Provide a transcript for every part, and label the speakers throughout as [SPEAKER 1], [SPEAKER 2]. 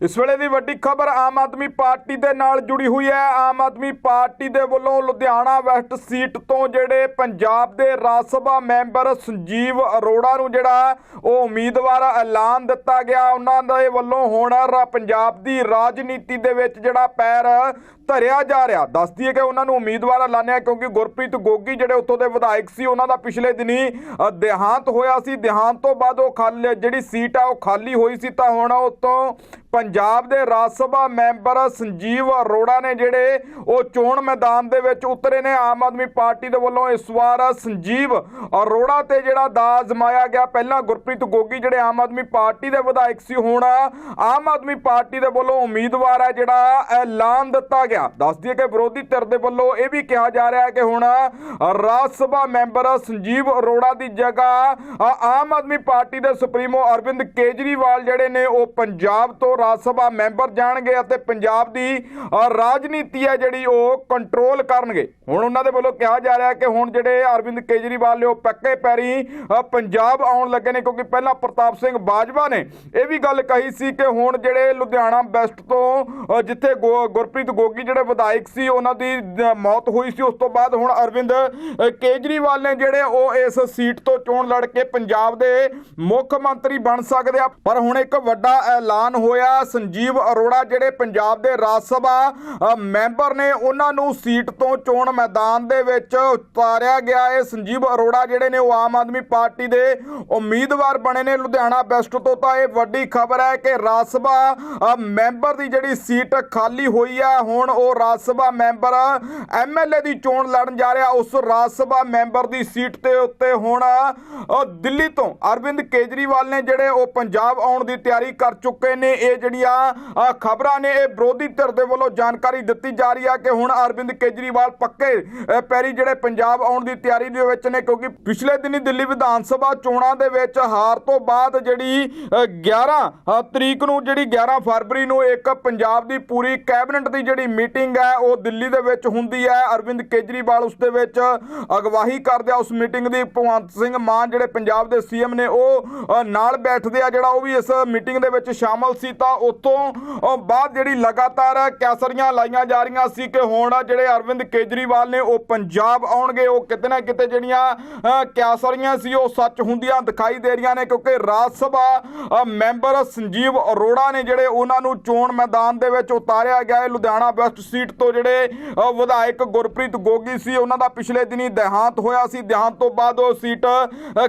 [SPEAKER 1] ਇਸ ਵੇਲੇ ਦੀ ਵੱਡੀ ਖਬਰ ਆਮ ਆਦਮੀ ਪਾਰਟੀ ਦੇ ਨਾਲ ਜੁੜੀ ਹੋਈ ਹੈ। ਆਮ ਆਦਮੀ ਪਾਰਟੀ ਦੇ ਵੱਲੋਂ ਲੁਧਿਆਣਾ ਵੈਸਟ ਸੀਟ ਤੋਂ ਜਿਹੜੇ ਪੰਜਾਬ ਦੇ ਰਾਜ ਸਭਾ ਮੈਂਬਰ ਸੰਜੀਵ ਅਰੋੜਾ ਨੂੰ ਜਿਹੜਾ ਉਹ ਉਮੀਦਵਾਰ ਐਲਾਨ ਦਿੱਤਾ ਗਿਆ, ਉਹਨਾਂ ਦੇ ਵੱਲੋਂ ਹੁਣ ਪੰਜਾਬ ਦੀ ਰਾਜਨੀਤੀ ਦੇ ਵਿੱਚ ਜਿਹੜਾ ਪੈਰ ਧਰਿਆ ਜਾ ਰਿਹਾ। ਦੱਸਦੀ ਹੈ ਕਿ ਉਹਨਾਂ ਨੂੰ ਉਮੀਦਵਾਰ ਐਲਾਨਿਆ ਕਿਉਂਕਿ ਗੁਰਪ੍ਰੀਤ ਗੋਗੀ ਜਿਹੜੇ ਉੱਥੋਂ ਦੇ ਵਿਧਾਇਕ ਸੀ, ਉਹਨਾਂ ਦਾ ਪਿਛਲੇ ਦਿਨੀ ਦੇਹਾਂਤ ਹੋਇਆ ਸੀ। ਦੇਹਾਂਤ ਤੋਂ ਬਾਅਦ ਉਹ ਖਾਲੀ, ਜਿਹੜੀ ਸੀਟ ਆ ਉਹ ਖਾਲੀ ਹੋਈ ਸੀ ਤਾਂ ਹੁਣ ਉਤੋਂ ਪੰਜਾਬ ਦੇ ਰਾਜ ਸਭਾ ਮੈਂਬਰ ਸੰਜੀਵ ਅਰੋੜਾ ਨੇ ਜਿਹੜੇ ਉਹ ਚੋਣ ਮੈਦਾਨ ਦੇ ਵਿੱਚ ਉਤਰੇ ਨੇ, ਆਮ ਆਦਮੀ ਪਾਰਟੀ ਦੇ ਵੱਲੋਂ ਇਸ ਵਾਰ ਸੰਜੀਵ ਅਰੋੜਾ ਤੇ ਜਿਹੜਾ ਦਾ ਅਜ਼ਮਾਇਆ ਗਿਆ, ਪਹਿਲਾਂ ਗੁਰਪ੍ਰੀਤ ਗੋਗੀ ਜਿਹੜੇ ਆਮ ਆਦਮੀ ਪਾਰਟੀ ਦੇ ਵਿਧਾਇਕ ਸੀ, ਹੁਣ ਆਮ ਆਦਮੀ ਪਾਰਟੀ ਦੇ ਵੱਲੋਂ ਉਮੀਦਵਾਰ ਹੈ ਜਿਹੜਾ ਐਲਾਨ ਦਿੱਤਾ ਗਿਆ। ਦੱਸ ਦਈਏ ਕਿ ਵਿਰੋਧੀ ਧਿਰ ਦੇ ਵੱਲੋਂ ਇਹ ਵੀ ਕਿਹਾ ਜਾ ਰਿਹਾ ਹੈ ਕਿ ਹੁਣ ਰਾਜ ਸਭਾ ਮੈਂਬਰ ਸੰਜੀਵ ਅਰੋੜਾ ਦੀ ਜਗ੍ਹਾ ਆਮ ਆਦਮੀ ਪਾਰਟੀ ਦੇ ਸੁਪਰੀਮੋ ਅਰਵਿੰਦ ਕੇਜਰੀਵਾਲ ਜਿਹੜੇ ਨੇ, ਉਹ ਪੰਜਾਬ ਤੋਂ ਰਾਜ ਸਭਾ ਮੈਂਬਰ ਜਾਣਗੇ ਅਤੇ ਪੰਜਾਬ ਦੀ ਰਾਜਨੀਤੀ ਹੈ ਜਿਹੜੀ ਉਹ ਕੰਟਰੋਲ ਕਰਨਗੇ। ਹੁਣ ਉਹਨਾਂ ਦੇ ਵੱਲੋਂ ਕਿਹਾ ਜਾ ਰਿਹਾ ਕਿ ਹੁਣ ਜਿਹੜੇ ਅਰਵਿੰਦ ਕੇਜਰੀਵਾਲ ਨੇ ਉਹ ਪੱਕੇ ਪੈਰੀ ਪੰਜਾਬ ਆਉਣ ਲੱਗੇ ਨੇ ਕਿਉਂਕਿ ਪਹਿਲਾਂ ਪ੍ਰਤਾਪ ਸਿੰਘ ਬਾਜਵਾ ਨੇ ਇਹ ਵੀ ਗੱਲ ਕਹੀ ਸੀ ਕਿ ਹੁਣ ਜਿਹੜੇ ਲੁਧਿਆਣਾ ਵੈਸਟ ਤੋਂ ਜਿੱਥੇ ਗੁ- ਗੁਰਪ੍ਰੀਤ ਗੋਗੀ ਜਿਹੜੇ ਵਿਧਾਇਕ ਸੀ, ਉਹਨਾਂ ਦੀ ਮੌਤ ਹੋਈ ਸੀ। ਉਸ ਤੋਂ ਬਾਅਦ ਹੁਣ ਅਰਵਿੰਦ ਕੇਜਰੀਵਾਲ ਨੇ ਜਿਹੜੇ ਉਹ ਇਸ ਸੀਟ ਤੋਂ ਚੋਣ ਲੜ ਕੇ ਪੰਜਾਬ ਦੇ ਮੁੱਖ ਮੰਤਰੀ ਬਣ ਸਕਦੇ ਆ। ਪਰ ਹੁਣ ਇੱਕ ਵੱਡਾ ਐਲਾਨ ਹੋਇਆ ਸੰਜੀਵ ਅਰੋੜਾ ਜਿਹੜੇ ਪੰਜਾਬ ਦੇ ਰਾਜ ਸਭਾ ਮੈਂਬਰ ਨੇ ਉਹਨਾਂ ਨੂੰ ਸੀਟ ਤੋਂ ਚੋਣ ਮੈਦਾਨ ਦੇ ਵਿੱਚ ਉਤਾਰਿਆ ਗਿਆ। ਹੈ ਸੰਜੀਵ ਅਰੋੜਾ ਜਿਹੜੇ ਨੇ ਉਹ ਆਮ ਆਦਮੀ ਪਾਰਟੀ ਦੇ ਉਮੀਦਵਾਰ ਬਣੇ ਨੇ। ਲੁਧਿਆਣਾ ਵੈਸਟ ਤੋਂ ਤਾਂ ਇਹ ਵੱਡੀ ਖਬਰ ਹੈ ਕਿ ਰਾਜ ਸਭਾ ਮੈਂਬਰ ਦੀ ਜਿਹੜੀ ਸੀਟ ਖਾਲੀ ਹੋਈ ਹੈ ਹੁਣ ਉਹ ਰਾਜ ਸਭਾ ਮੈਂਬਰ ਐਮਐਲਏ ਦੀ ਚੋਣ ਲੜਨ ਜਾ ਰਿਹਾ। ਉਸ ਰਾਜ ਸਭਾ ਮੈਂਬਰ ਦੀ ਸੀਟ ਤੇ ਉੱਤੇ ਹੁਣ ਦਿੱਲੀ ਤੋਂ ਅਰਵਿੰਦ ਕੇਜਰੀਵਾਲ ਨੇ ਜਿਹੜੇ ਉਹ ਪੰਜਾਬ ਆਉਣ ਦੀ ਤਿਆਰੀ ਕਰ ਚੁੱਕੇ ਨੇ। ਇਹ ਜਿਹੜੀਆਂ ਖਬਰਾਂ ਨੇ ਇਹ ਵਿਰੋਧੀ ਧਿਰ ਦੇ ਵੱਲੋਂ ਜਾਣਕਾਰੀ ਦਿੱਤੀ ਜਾ ਰਹੀ ਹੈ ਕਿ ਹੁਣ ਅਰਵਿੰਦ ਕੇਜਰੀਵਾਲ ਪੱਕੇ ਪੈਰੀ ਜਿਹੜੇ ਪੰਜਾਬ ਆਉਣ ਦੀ ਤਿਆਰੀ ਦੇ ਵਿੱਚ ਨੇ, ਕਿਉਂਕਿ ਪਿਛਲੇ ਦਿਨੀ ਦਿੱਲੀ ਵਿਧਾਨ ਸਭਾ ਚੋਣਾਂ ਦੇ ਵਿੱਚ ਹਾਰ ਤੋਂ ਬਾਅਦ ਜਿਹੜੀ 11 ਤਰੀਕ ਨੂੰ ਜਿਹੜੀ 11 ਫਰਵਰੀ ਨੂੰ ਇੱਕ ਪੰਜਾਬ ਦੀ ਪੂਰੀ ਕੈਬਨਿਟ ਦੀ ਜਿਹੜੀ ਮੀਟਿੰਗ ਹੈ, ਉਹ ਦਿੱਲੀ ਦੇ ਵਿੱਚ ਹੁੰਦੀ ਹੈ। ਅਰਵਿੰਦ ਕੇਜਰੀਵਾਲ ਉਸ ਦੇ ਵਿੱਚ ਅਗਵਾਹੀ ਕਰਦੇ ਆ। ਉਸ ਮੀਟਿੰਗ ਦੀ ਭਗਵੰਤ ਸਿੰਘ ਮਾਨ ਜਿਹੜੇ ਪੰਜਾਬ ਦੇ ਸੀਐਮ ਨੇ, ਉਹ ਨਾਲ ਬੈਠਦੇ ਆ। ਜਿਹੜਾ ਉਹ ਵੀ ਇਸ ਮੀਟਿੰਗ ਦੇ ਵਿੱਚ ਸ਼ਾਮਲ ਸੀ ਤਾਂ ਉਤੋਂ ਬਾਅਦ ਜਿਹੜੀ ਲਗਾਤਾਰ ਕੈਸਰੀਆਂ ਲਾਈਆਂ ਜਾ ਰਹੀਆਂ ਸੀ ਕਿ ਹੁਣ ਜਿਹੜੇ ਅਰਵਿੰਦ ਕੇਜਰੀਵਾਲ ਨੇ ਉਹ ਪੰਜਾਬ ਆਉਣਗੇ, ਉਹ ਕਿਤੇ ਨਾ ਕਿਤੇ ਜਿਹੜੀਆਂ ਕੈਸਰੀਆਂ ਸੀ, ਉਹ ਸੱਚ ਹੁੰਦੀਆਂ ਦਿਖਾਈ ਦੇ ਰਹੀਆਂ ਨੇ ਕਿਉਂਕਿ ਰਾਜ ਸਭਾ ਮੈਂਬਰ ਸੰਜੀਵ ਅਰੋੜਾ ਨੇ ਜਿਹੜੇ ਉਹਨਾਂ ਨੂੰ ਚੋਣ ਮੈਦਾਨ ਦੇ ਵਿੱਚ ਉਤਾਰਿਆ ਗਿਆ ਹੈ। ਲੁਧਿਆਣਾ ਵੈਸਟ ਸੀਟ ਤੋਂ ਜਿਹੜੇ ਵਿਧਾਇਕ ਗੁਰਪ੍ਰੀਤ ਗੋਗੀ ਸੀ, ਉਹਨਾਂ ਦਾ ਪਿਛਲੇ ਦਿਨੀ ਦੇਹਾਂਤ ਹੋਇਆ ਸੀ। ਦੇਹਾਂਤ ਤੋਂ ਬਾਅਦ ਉਹ ਸੀਟ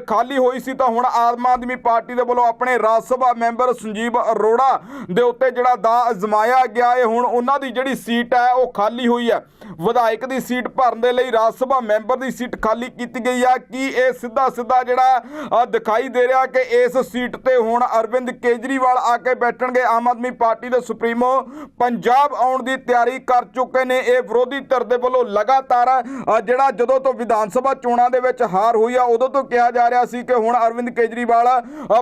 [SPEAKER 1] ਖਾਲੀ ਹੋਈ ਸੀ ਤਾਂ ਹੁਣ ਆਮ ਆਦਮੀ ਪਾਰਟੀ ਦੇ ਵੱਲੋਂ ਆਪਣੇ ਰਾਜ ਸਭਾ ਮੈਂਬਰ ਸੰਜੀਵ ਅਰੋੜਾ ਦੇ ਉੱਤੇ ਜਿਹੜਾ ਦਾ ਅਜ਼ਮਾਇਆ ਗਿਆ ਹੈ, ਹੁਣ ਉਹਨਾਂ ਦੀ ਜਿਹੜੀ ਸੀਟ ਹੈ ਉਹ ਖਾਲੀ ਹੋਈ ਹੈ। ਵਿਧਾਇਕ ਦੀ ਸੀਟ ਭਰਨ ਦੇ ਲਈ ਰਾਜ ਸਭਾ ਮੈਂਬਰ ਦੀ ਸੀਟ ਖਾਲੀ ਕੀਤੀ ਗਈ ਆ। ਕੀ ਇਹ ਸਿੱਧਾ ਸਿੱਧਾ ਜਿਹੜਾ ਦਿਖਾਈ ਦੇ ਰਿਹਾ ਕਿ ਇਸ ਸੀਟ ਤੇ ਹੁਣ ਅਰਵਿੰਦ ਕੇਜਰੀਵਾਲ ਆ ਕੇ ਬੈਠਣਗੇ? ਆਮ ਆਦਮੀ ਪਾਰਟੀ ਦੇ ਸੁਪਰੀਮੋ ਪੰਜਾਬ ਆਉਣ ਦੀ ਤਿਆਰੀ ਕਰ ਚੁੱਕੇ ਨੇ। ਇਹ ਵਿਰੋਧੀ ਧਿਰ ਦੇ ਵੱਲੋਂ ਲਗਾਤਾਰ ਜਿਹੜਾ ਜਦੋਂ ਤੋਂ ਵਿਧਾਨ ਸਭਾ ਚੋਣਾਂ ਦੇ ਵਿੱਚ ਹਾਰ ਹੋਈ ਆ, ਉਦੋਂ ਤੋਂ ਕਿਹਾ ਜਾ ਰਿਹਾ ਸੀ ਕਿ ਹੁਣ ਅਰਵਿੰਦ ਕੇਜਰੀਵਾਲ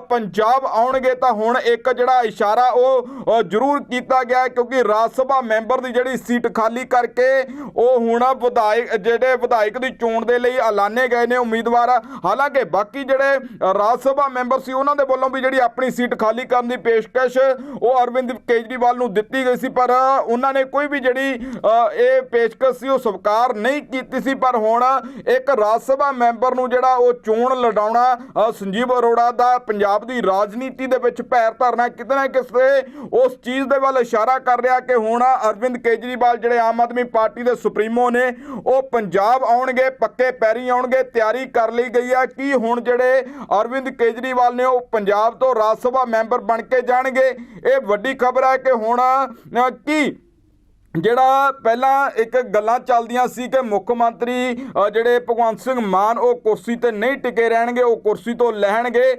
[SPEAKER 1] ਪੰਜਾਬ ਆਉਣਗੇ ਤਾਂ ਹੁਣ ਇੱਕ ਜਿਹੜਾ ਇਸ਼ਾਰਾ ਉਹ ਜ਼ਰੂਰ ਕੀਤਾ ਗਿਆ ਕਿਉਂਕਿ ਰਾਜ ਸਭਾ ਮੈਂਬਰ ਦੀ ਜਿਹੜੀ ਸੀਟ ਖਾਲੀ ਕਰਕੇ ਉਹ ਹੁਣ ਵਿਧਾਇਕ, ਜਿਹੜੇ ਵਿਧਾਇਕ ਦੀ ਚੋਣ ਦੇ ਲਈ ਐਲਾਨੇ ਗਏ ਨੇ ਉਮੀਦਵਾਰ। ਹਾਲਾਂਕਿ ਬਾਕੀ ਜਿਹੜੇ ਰਾਜ ਸਭਾ ਮੈਂਬਰ ਸੀ, ਉਹਨਾਂ ਦੇ ਵੱਲੋਂ ਵੀ ਜਿਹੜੀ ਆਪਣੀ ਸੀਟ ਖਾਲੀ ਕਰਨ ਦੀ ਪੇਸ਼ਕਸ਼ ਉਹ ਅਰਵਿੰਦ ਕੇਜਰੀਵਾਲ ਨੂੰ ਦਿੱਤੀ ਗਈ ਸੀ, ਪਰ ਉਹਨਾਂ ਨੇ ਕੋਈ ਵੀ ਜਿਹੜੀ ਇਹ ਪੇਸ਼ਕਸ਼ ਸੀ ਉਹ ਸਵੀਕਾਰ ਨਹੀਂ ਕੀਤੀ ਸੀ, ਪਰ ਹੁਣ ਇੱਕ ਰਾਜ ਸਭਾ ਮੈਂਬਰ ਨੂੰ ਜਿਹੜਾ ਉਹ ਚੋਣ ਲੜਾਉਣਾ ਸੰਜੀਵ ਅਰੋੜਾ ਦਾ ਪੰਜਾਬ ਦੀ ਰਾਜਨੀਤੀ ਦੇ ਵਿੱਚ ਪੈਰ ਧਰਨਾ ਕਿਤੇ ਨਾ ਕਿਸੇ ਉਸ ਚੀਜ਼ ਦੇ ਵੱਲ ਇਸ਼ਾਰਾ ਕਰ ਰਿਹਾ ਕਿ ਹੁਣ ਅਰਵਿੰਦ ਕੇਜਰੀਵਾਲ ਜਿਹੜੇ ਆਮ ਆਦਮੀ ਪਾਰਟੀ ਦੇ ਸੁਪਰੀਮੋ ਨੇ, ਉਹ ਪੰਜਾਬ ਆਉਣਗੇ, ਪੱਕੇ ਪੈਰੀ ਆਉਣਗੇ, ਤਿਆਰੀ ਕਰ ਲਈ ਗਈ ਆ ਕਿ ਹੁਣ ਜਿਹੜੇ ਅਰਵਿੰਦ ਕੇਜਰੀਵਾਲ ਨੇ, ਉਹ ਪੰਜਾਬ ਤੋਂ ਰਾਜ ਸਭਾ ਮੈਂਬਰ ਬਣ ਕੇ ਜਾਣਗੇ? ਇਹ ਵੱਡੀ ਖਬਰ ਹੈ ਕਿ ਹੁਣ ਕੀ ਜਿਹੜਾ ਪਹਿਲਾਂ ਇੱਕ ਗੱਲਾਂ ਚੱਲਦੀਆਂ ਸੀ ਕਿ ਮੁੱਖ ਮੰਤਰੀ ਜਿਹੜੇ ਭਗਵੰਤ ਸਿੰਘ ਮਾਨ, ਉਹ ਕੁਰਸੀ ਤੇ ਨਹੀਂ ਟਿਕੇ ਰਹਿਣਗੇ, ਉਹ ਕੁਰਸੀ ਤੋਂ ਲੈਣਗੇ।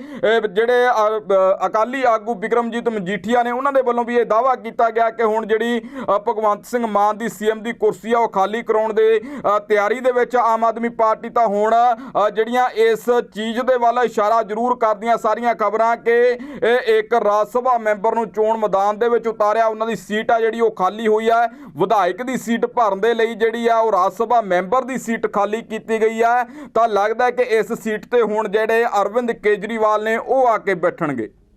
[SPEAKER 1] ਜਿਹੜੇ ਅਕਾਲੀ ਆਗੂ ਵਿਕਰਮਜੀਤ ਮਜੀਠੀਆ ਨੇ ਉਹਨਾਂ ਦੇ ਵੱਲੋਂ ਵੀ ਇਹ ਦਾਵਾ ਕੀਤਾ ਗਿਆ ਕਿ ਹੁਣ ਜਿਹੜੀ ਭਗਵੰਤ ਸਿੰਘ ਮਾਨ ਦੀ ਸੀਐਮ ਦੀ ਕੁਰਸੀ ਆ, ਉਹ ਖਾਲੀ ਕਰਾਉਣ ਦੇ ਤਿਆਰੀ ਦੇ ਵਿੱਚ ਆਮ ਆਦਮੀ ਪਾਰਟੀ ਤਾਂ ਹੁਣ ਜਿਹੜੀਆਂ ਇਸ ਚੀਜ਼ ਦੇ ਵੱਲ ਇਸ਼ਾਰਾ ਜ਼ਰੂਰ ਕਰਦੀਆਂ ਸਾਰੀਆਂ ਖਬਰਾਂ ਕਿ ਇਹ ਇੱਕ ਰਾਜ ਸਭਾ ਮੈਂਬਰ ਨੂੰ ਚੋਣ ਮੈਦਾਨ ਦੇ ਵਿੱਚ ਉਤਾਰਿਆ। ਉਹਨਾਂ ਦੀ ਸੀਟ ਆ ਜਿਹੜੀ ਉਹ ਖਾਲੀ ਹੋਈ ਆ। ਵਿਧਾਇਕ ਦੀ ਸੀਟ ਭਰਨ ਦੇ ਲਈ ਜਿਹੜੀ ਆ ਉਹ ਰਾਜ ਸਭਾ ਮੈਂਬਰ ਦੀ ਸੀਟ ਖਾਲੀ ਕੀਤੀ ਗਈ ਆ, ਤਾਂ ਲੱਗਦਾ ਕਿ ਇਸ ਸੀਟ ਤੇ ਹੁਣ ਜਿਹੜੇ ਅਰਵਿੰਦ ਕੇਜਰੀਵਾਲ ਨੇ ਉਹ ਆ ਕੇ ਬੈਠਣਗੇ।